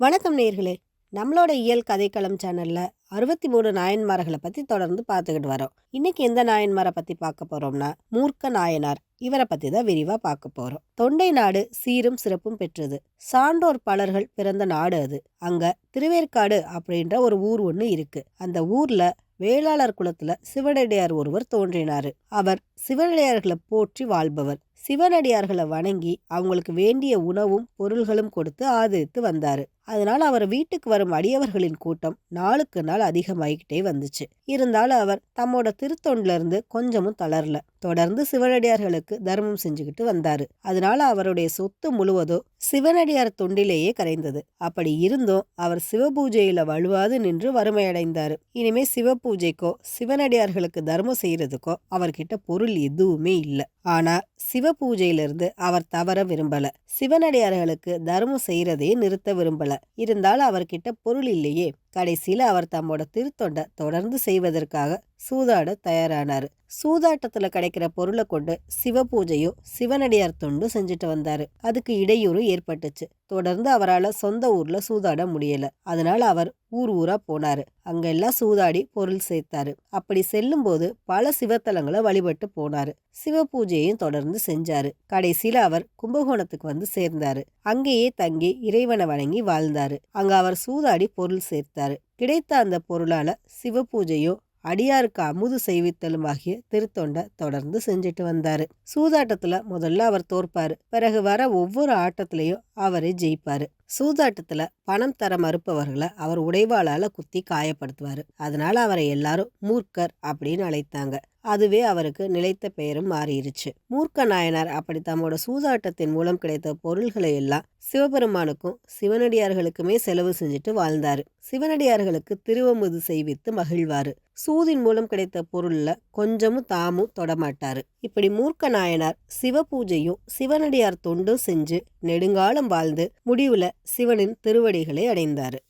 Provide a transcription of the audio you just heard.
வணக்கம் நேர்களே. நம்மளோட இயல் கதைக்களம் சேனலில் அறுபத்தி மூணு நாயன்மார்களை பற்றி தொடர்ந்து பார்த்துக்கிட்டு வரோம். இன்னைக்கு எந்த நாயன்மாரை பற்றி பார்க்க போகிறோம்னா மூர்க்க நாயனார். இவரை பற்றி தான் விரிவாக பார்க்க போகிறோம் தொண்டை நாடு சீரும் சிறப்பும் பெற்றது. சான்றோர் பலர்கள் பிறந்த நாடு அது. அங்கே திருவேற்காடு அப்படின்ற ஒரு ஊர் ஒன்று இருக்குது அந்த ஊரில் வேளாளர் குலத்தில் சிவனடியார் ஒருவர் தோன்றினாரு. அவர் சிவனடியார்களை போற்றி வாழ்பவர். சிவனடியார்களை வணங்கி அவங்களுக்கு வேண்டிய உணவும் பொருள்களும் கொடுத்து ஆதரித்து வந்தாரு. அதனால் அவர் வீட்டுக்கு வரும் அடியவர்களின் கூட்டம் நாளுக்கு நாள் அதிகமாகிக்கிட்டே வந்துச்சு. இருந்தாலும் அவர் தம்மோட திருத்தொண்டிலிருந்து கொஞ்சமும் தளரல. தொடர்ந்து சிவனடியார்களுக்கு தர்மம் செஞ்சுக்கிட்டு வந்தாரு. அதனால அவருடைய சொத்து முழுவதும் சிவனடியார் தொண்டிலேயே கரைந்தது. அப்படி இருந்தும் அவர் சிவபூஜையில வலுவாது நின்று வறுமையடைந்தாரு. இனிமே சிவபூஜைக்கோ சிவனடியார்களுக்கு தர்மம் செய்யறதுக்கோ அவர்கிட்ட பொருள் எதுவுமே இல்லை. ஆனால் சிவ பூஜையிலிருந்து அவர் தவற விரும்பல. சிவனடியார்களுக்கு தர்மம் செய்கிறதையே நிறுத்த விரும்பல. இருந்தாலும் அவர்கிட்ட பொருள் இல்லையே. கடைசியில் அவர் தம்மோட திருத்தொண்டை தொடர்ந்து செய்வதற்காக சூதாட தயாரானாரு. சூதாட்டத்தில் கிடைக்கிற பொருளை கொண்டு சிவ பூஜையும் சிவனடியார் தொண்டு செஞ்சுட்டு வந்தார். அதுக்கு இடையூறு ஏற்பட்டுச்சு. தொடர்ந்து அவரால் சொந்த ஊரில் சூதாட முடியல. அதனால் அவர் ஊர் ஊராக போனார். அங்கெல்லாம் சூதாடி பொருள் சேர்த்தாரு. அப்படி செல்லும்போது பல சிவத்தலங்களை வழிபட்டு போனார். சிவ பூஜையையும் தொடர்ந்து செஞ்சார். கடைசியில் அவர் கும்பகோணத்துக்கு வந்து சேர்ந்தார். அங்கேயே தங்கி இறைவனை வணங்கி வாழ்ந்தார். அங்கே அவர் சூதாடி பொருள் சேர்த்தார். கிடைத்த அந்த பொருளால் சிவ பூஜையோ அடியாருக்கு அமுது செய்வித்தலும் ஆகிய திருத்தொண்டை தொடர்ந்து செஞ்சுட்டு வந்தாரு. சூதாட்டத்தில் முதல்ல அவர் தோற்பாரு. பிறகு வர ஒவ்வொரு ஆட்டத்திலையும் அவரே ஜெயிப்பாரு. சூதாட்டத்துல பணம் தர மறுப்பவர்களை அவர் உடைவாளால குத்தி காயப்படுத்துவாரு. அதனால அவரை எல்லாரும் மூர்க்கர் அப்படின்னு அழைத்தாங்க. அதுவே அவருக்கு நிலைத்த பெயரும் மாறிடுச்சு மூர்க்க நாயனார் அப்படி தம்மோட சூதாட்டத்தின் மூலம் கிடைத்த பொருள்களை எல்லாம் சிவபெருமானுக்கும் சிவனடியார்களுக்குமே செலவு செஞ்சுட்டு வாழ்ந்தாரு. சிவனடியார்களுக்கு திருவமுது செய்வித்து மகிழ்வாரு. சூதின் மூலம் கிடைத்த பொருள்ல கொஞ்சமும் தாமும் தொடமாட்டாரு. இப்படி மூர்க்க நாயனார் சிவ பூஜையும் சிவனடியார் தொண்டும் செஞ்சு நெடுங்காலம் வாழ்ந்து முடிவுல சிவனின் திருவடிகளை அடைந்தாரு.